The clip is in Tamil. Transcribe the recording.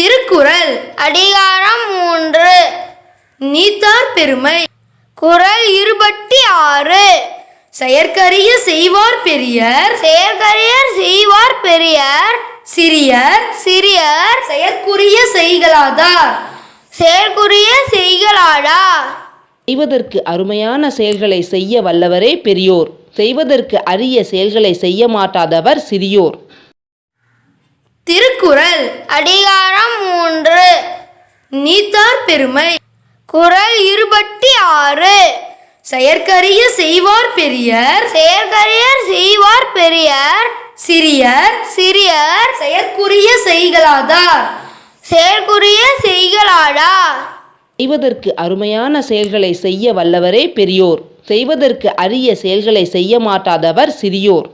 திருக்குறள். அதிகாரம் மூன்று. நீத்தார் பெருமை. குறள் இருபத்தி ஆறு. செயற்கரிய செய்வார் பெரியர். செயற்கரியர் செய்வார் பெரியர். சிறியர். சிறியர். செயற்குரிய செய்களாதார். செயற்குரிய செய்களாடா. செய்வதற்கு அருமையான செயல்களை செய்ய வல்லவரே பெரியோர். செய்வதற்கு அரிய செயல்களை செய்ய மாட்டாதவர் சிறியோர். திருக்குறள். அதிகாரம் மூன்று. நீத்தார் பெருமை. குறள் இருபத்தி ஆறு. செயற்கரிய செய்வார் பெரியர். செயற்கரியர் செய்வார் பெரியர். சிறியர். சிறியர். செயற்குரிய செய்களாதார். செயற்குரிய செய்களாடா செய்வதற்கு அருமையான செயல்களை செய்ய வல்லவரே பெரியோர். செய்வதற்கு அரிய செயல்களை செய்ய மாட்டாதவர் சிறியோர்.